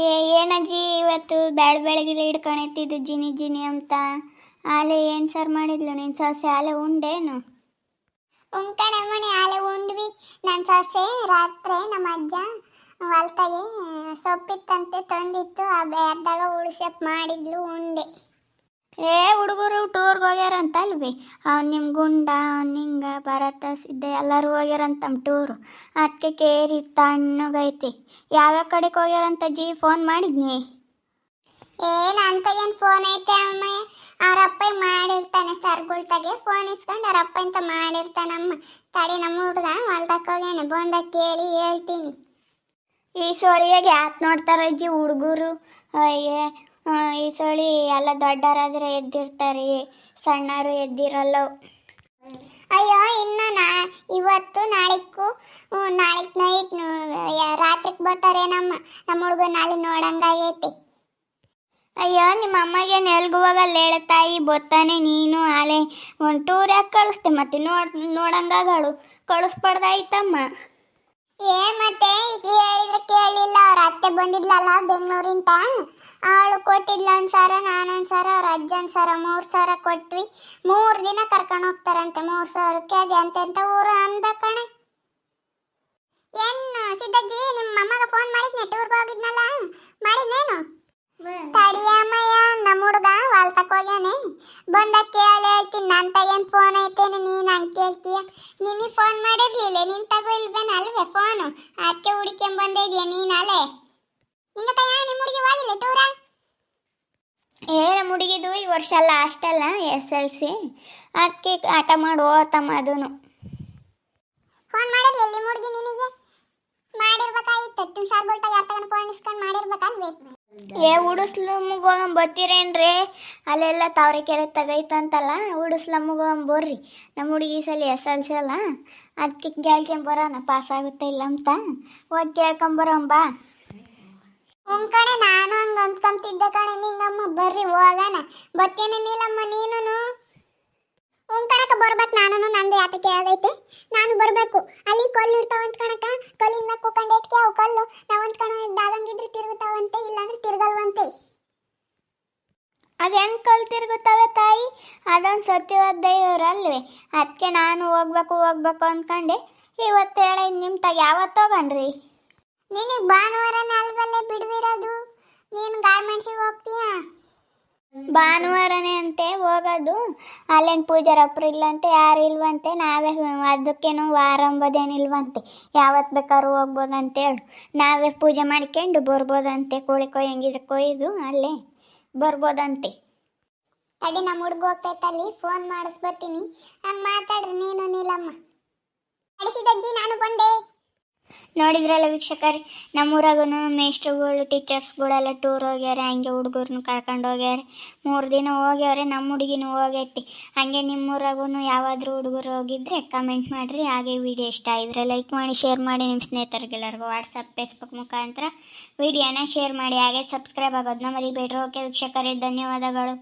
ಏನಜ್ಜಿ ಇವತ್ತು ಬ್ಯಾಡ ಬೆಳಗ್ಗೆ ಹಿಡ್ಕೊಳತ್ತಿದ್ದು ಜಿನಿ ಜಿನಿ ಅಂತ. ಆಲೆ ಏನು ಸರ್ ಮಾಡಿದ್ಲು? ನಿನ್ನ ಸೊಸೆ ಆಲೆ ಉಂಡೇನು? ಉಂಕಣೆ ಮಣಿ ಆಲೆ ಉಂಡ್ವಿ. ನನ್ನ ಸೊಸೆ ರಾತ್ರಿ ನಮ್ಮ ಅಜ್ಜ ಹೊಲ್ತಾಗೆ ಸೊಪ್ಪಿತ್ತಂತೆ ತಂದಿತ್ತು. ಆ ಬ್ಯಾರ್ದಾಗ ಉಳಿಸಪ್ ಮಾಡಿದ್ಲು ಉಂಡೆ. ಏ ಹುಡುಗರು ಅಲ್ವಿ ನಿಮ್ಮ ಗುಂಡ ನಿಂಗ ಭರತ ಸಿದ್ಧ ಎಲ್ಲರೂ ಹೋಗ್ಯಾರಂತ ಟೂರು. ಅದಕ್ಕೆ ಕೇರಿ ತಣ್ಣಗೈತಿ ಯಾವ್ಯಾವ ಕಡೆಗೆ ಹೋಗ್ಯಾರಂತ ಜಿ ಫೋನ್ ಮಾಡಿದ್ನಿ? ಏನ್ ಅಂತಗೇನ್ ಫೋನ್ ಐತೆ ಅಮ್ಮ? ಅವ್ರ ಅಪ್ಪ ಮಾಡಿರ್ತಾನೆ ಸರ್ಗುಳ್ತಾಗೆ ಫೋನ್ ಇಸ್ಕೊಂಡು ಅವ್ರ ಅಪ್ಪ ಅಂತ ಮಾಡಿರ್ತಾನಮ್ಮ. ತಡಿ ನಮ್ಮ ಹುಡುಗ ಹೊಲ್ದಕ್ಕೆ ಹೋಗ್ಯಾನೆ. ಬಂದ ಕೇಳಿ ಹೇಳ್ತೀನಿ. ಈ ಸೋಳಿಯಾಗ ಯಾತ್ ನೋಡ್ತಾರ ಅಜ್ಜಿ ಹುಡುಗರು? ಅಯ್ಯ ಈ ಸೋಳಿ ಎಲ್ಲ ದೊಡ್ಡರಾದ್ರೆ ಎದ್ದಿರ್ತಾರೆ. ಸಣ್ಣರು ಎದ್ದಿರಲ್ಲ. ಅಯ್ಯೋ, ಇನ್ನು ನಾ, ಇವತ್ತು ನಾಳಿಕ್ಕು ನಾಳಿಕ್ ನೈಟ್ ರಾತ್ರಿಗೆ ಬರ್ತಾರೆ ನಮ್ಮ ನಮ್ಮ ಹುಡುಗ ನಾಳೆ ನೋಡಂಗಾಗೈತಿ. ಅಯ್ಯೋ, ನಿಮ್ಮ ಅಮ್ಮಗೆ ನೆಲ್ಗುವಾಗ ಹೋಗಲ್ಲ ಹೇಳ ತಾಯಿ ಬೊತ್ತಾನೆ ನೀನು ಆಲೆ ಒಂದು ಟೂರ್ ಯಾಕೆ ಕಳಿಸ್ತೆ ಮತ್ತೆ ನೋಡ್ ನೋಡಂಗಾಗಳು ಕಳಿಸ್ಬಾರ್ದಾಯ್ತಮ್ಮ. ಏ, ಮತ್ತೆ ಈಗ ಹೇಳಿದ್ರೆ ಕೇಳಲಿಲ್ಲ ಅವ್ರ ಅತ್ತೆ ಬಂದಿದ್ಲಲ್ಲ ಬೆಂಗಳೂರಿಂತ. ಅವಳು ಕೊಟ್ಟಿದ್ಲ ಒಂದು ಸರ ನಾನು ಸಾವಿರ ಅವ್ರ ಅಜ್ಜ ಒಂದ್ ಸಾವಿರ ಮೂರ್ ಸಾವಿರ ಕೊಟ್ವಿ. ಮೂರ್ ದಿನ ಕರ್ಕೊಂಡು ಹೋಗ್ತಾರಂತೆ, ಮೂರ್ ಸಾವಿರಕ್ಕೆ ಅಂತ ಎಂತ ಊರು ಅಂದ ಕಣೆ. ಏನು ಸಿದ್ದಜ್ಜಿ ನಿಮ್ಮ ಅಮ್ಮಗ ಫೋನ್ ಮಾಡಿದ್ನೆ ಟೂರ್ಗೆ ಹೋಗಿದ್ನಲ್ಲ? ಮಾಡಿದ್ನೇನು? ತಡಿಯಮ್ಮಯ್ಯ ನಮ್ಮ ಹುಡುಗ ವಾಲ್ ಹೋಗ್ಯಾನೆ. ಬಂದ ಕೇಳಿ ಹೇಳ್ತೀನಿ ನನ್ ತಗೇನ್ ಫೋನ್ ಐತೇನೆ ನೀನ್ ಹಂಗೆ ಕೇಳ್ತೀಯ? ನಿನಗೆ ಫೋನ್ ಮಾಡಿರ್ಲಿಲ್ಲ ನಿನ್ ತಗೋ ಇಲ್ವೇನ ಅಲ್ವೇ ಫೋನು ಅದಕ್ಕೆ ಹುಡುಕೊಂಡ್ ಬಂದಿದ್ಯಾ ನೀನ್ ಅಲೆ ನಿಂಗ ತಯ್ಯ ನಿಮ್ಮ ಹುಡುಗಿ ಹೋಗಿಲ್ಲ ಟೂರ ಏ ನಮ್ಮ ಹುಡುಗಿದು ಈ ವರ್ಷ ಲಾಸ್ಟ್ ಅಲ್ಲ ಎಸ್ ಎಲ್ ಸಿ ಅದಕ್ಕೆ ಆಟ ಮಾಡಿ ಓತಮ್ಮ ಅದೂ ಫೋನ್ ಮಾಡಿರ್ಲಿಲ್ಲ ಎಲ್ಲಿ ಹುಡುಗಿ ನಿನಗೆ? ಮಾಡಿರ್ಬೇಕಾಗಿತ್ತು ಟು ಸಾರ್ ಬೋಲ್ತಾ ಯಾರ ತಗೊಂಡು ಫೋನ್ ಇಸ್ಕೊಂಡು ಮಾಡಿರ್ಬೇಕಲ್ವೇ? ಏ ಉಡಿಸ್ಲಮ್ಮಗೆ ಹೋಗಮ್ ಬರ್ತೀರೇನ್ರಿ? ಅಲ್ಲೆಲ್ಲ ತಾವರೆಕೆರೆ ತಗೈತಂತಲ್ಲ ಉಡಿಸ್ಲಮ್ಮಗೆ ಹೋಗಮ್ ಬರ್ರಿ. ನಮ್ಮ ಹುಡುಗಿ ಸಲ ಎಸ್ ಎಲ್ ಸಿ ಅಲ್ಲ ಅದಕ್ಕೆ ಕೇಳ್ಕೊಂಬರೋಣ ಪಾಸ್ ಆಗುತ್ತೆ ಇಲ್ಲ ಅಂತ ಹೋಗಿ ಕೇಳ್ಕೊಂಬರೋಣ ಬಾ. ಕಣೆ ನಾನು ಹಂಗೆ ಅಂದ್ಕೊಂತಿದ್ದೆ ಕಣೆ ನಿಂಗಮ್ಮ ಬರ್ರಿ ಹೋಗೋಣ. ಬರ್ತೇನೆ ನೀಲಮ್ಮ ನೀನು ಕಣಕ ಬರ್ಬೇಕು ನಾನು ನಂದು ಯಾತಕ್ಕೆ ಆಗೈತೆ ನಾನು ಬರಬೇಕು. ಅಲ್ಲಿ ಕಲ್ಲು ಇರ್ತಾವಂತ ಕಣಕ ಕಲ್ಲಿನ ಮ್ಯಾಗ ಕೂಕೊಂಡು ಇಟ್ಕೆ ಅವು ಕಲ್ಲು. ನಾವಂತ ಕಣ ದಾದಂಗಿದ್ರೆ ತಿರುಗುತ್ತಾವಂತೆ ಇಲ್ಲಾಂದ್ರೆ ತಿರ್ಗಲ್ವಂತೆ. ಅದು ಹೆಂಗೆ ಕಲ್ ತಿರುಗುತ್ತವೆ ತಾಯಿ? ಅದೊಂದು ಸತ್ಯವಾದ ದೇವರಲ್ವೇ ಅದಕ್ಕೆ ನಾನು ಹೋಗ್ಬೇಕು ಹೋಗ್ಬೇಕು ಅಂದ್ಕೊಂಡೆ ಇವತ್ತು ಹೇಳ ನಿಮ್ಮ ತಾಗ ಯಾವತ್ತು ಹೋಗಣ್ರಿ ನಿನಗೆ ಭಾನುವಾರ ನಾಲ್ವಲ್ಲೇ ಬಿಡುವಿರೋದು? ನೀನು ಗಾರ್ಮೆಂಟ್ಸಿಗೆ ಹೋಗ್ತೀಯಾ? ಭಾನುವಾರನೇ ಅಂತೆ ಹೋಗೋದು. ಅಲ್ಲೇನು ಪೂಜಾರಪ್ಪರು ಇಲ್ಲಂತೆ, ಯಾರು ಇಲ್ವಂತೆ, ನಾವೇ ಅದಕ್ಕೇನು ವಾರ ಅಂಬೋದೇನಿಲ್ವಂತೆ ಯಾವತ್ತು ಬೇಕಾದ್ರೂ ಹೋಗ್ಬೋದಂತ ಹೇಳು ನಾವೇ ಪೂಜೆ ಮಾಡ್ಕೊಂಡು ಬರ್ಬೋದಂತೆ, ಕೋಳಿ ಕೊಯ್ಯಂಗಿದ್ರೆ ಕೊಯ್ದು ಅಲ್ಲೇ ಬರ್ಬೋದಂತೆ. ತಡಿ ನಮ್ಮ ಹುಡುಗ ಹೋಗ್ತೈತಲ್ಲಿ ಫೋನ್ ಮಾಡಿಸ್ಬರ್ತೀನಿ ಹಂಗೆ ಮಾತಾಡ್ರಿ ನೀನು ನೀಲಮ್ಮ. ಅಡಿಸಿದಜ್ಜಿ ನಾನು ಬಂದೆ. ನೋಡಿದ್ರಲ್ಲ ವೀಕ್ಷಕರಿ ನಮ್ಮೂರಾಗೂ ಮೇಸ್ಟ್ರುಗಳು ಟೀಚರ್ಸ್ಗಳೆಲ್ಲ ಟೂರ್ ಹೋಗ್ಯಾರ, ಹಂಗೆ ಹುಡುಗರ್ನು ಕರ್ಕೊಂಡು ಹೋಗ್ಯಾರ. ಮೂರು ದಿನ ಹೋಗ್ಯಾವ್ರೆ, ನಮ್ಮ ಹುಡುಗಿನೂ ಹೋಗೈತಿ. ಹಂಗೆ ನಿಮ್ಮೂರಾಗೂ ಯಾವಾದರೂ ಹುಡುಗರು ಹೋಗಿದ್ರೆ ಕಮೆಂಟ್ ಮಾಡಿರಿ, ಹಾಗೆ ವಿಡಿಯೋ ಇಷ್ಟ ಆಗಿದ್ರೆ ಲೈಕ್ ಮಾಡಿ ಶೇರ್ ಮಾಡಿ ನಿಮ್ಮ ಸ್ನೇಹಿತರಿಗೆಲ್ಲರಿಗೂ ವಾಟ್ಸಪ್ ಫೇಸ್ಬುಕ್ ಮುಖಾಂತರ. ವಿಡಿಯೋನ ಶೇರ್ ಮಾಡಿ, ಹಾಗೆ ಸಬ್ಸ್ಕ್ರೈಬ್ ಆಗೋದನ್ನ ಮರಿಬೇಡ್ರಿ. ಓಕೆ ವೀಕ್ಷಕರೇ, ಧನ್ಯವಾದಗಳು.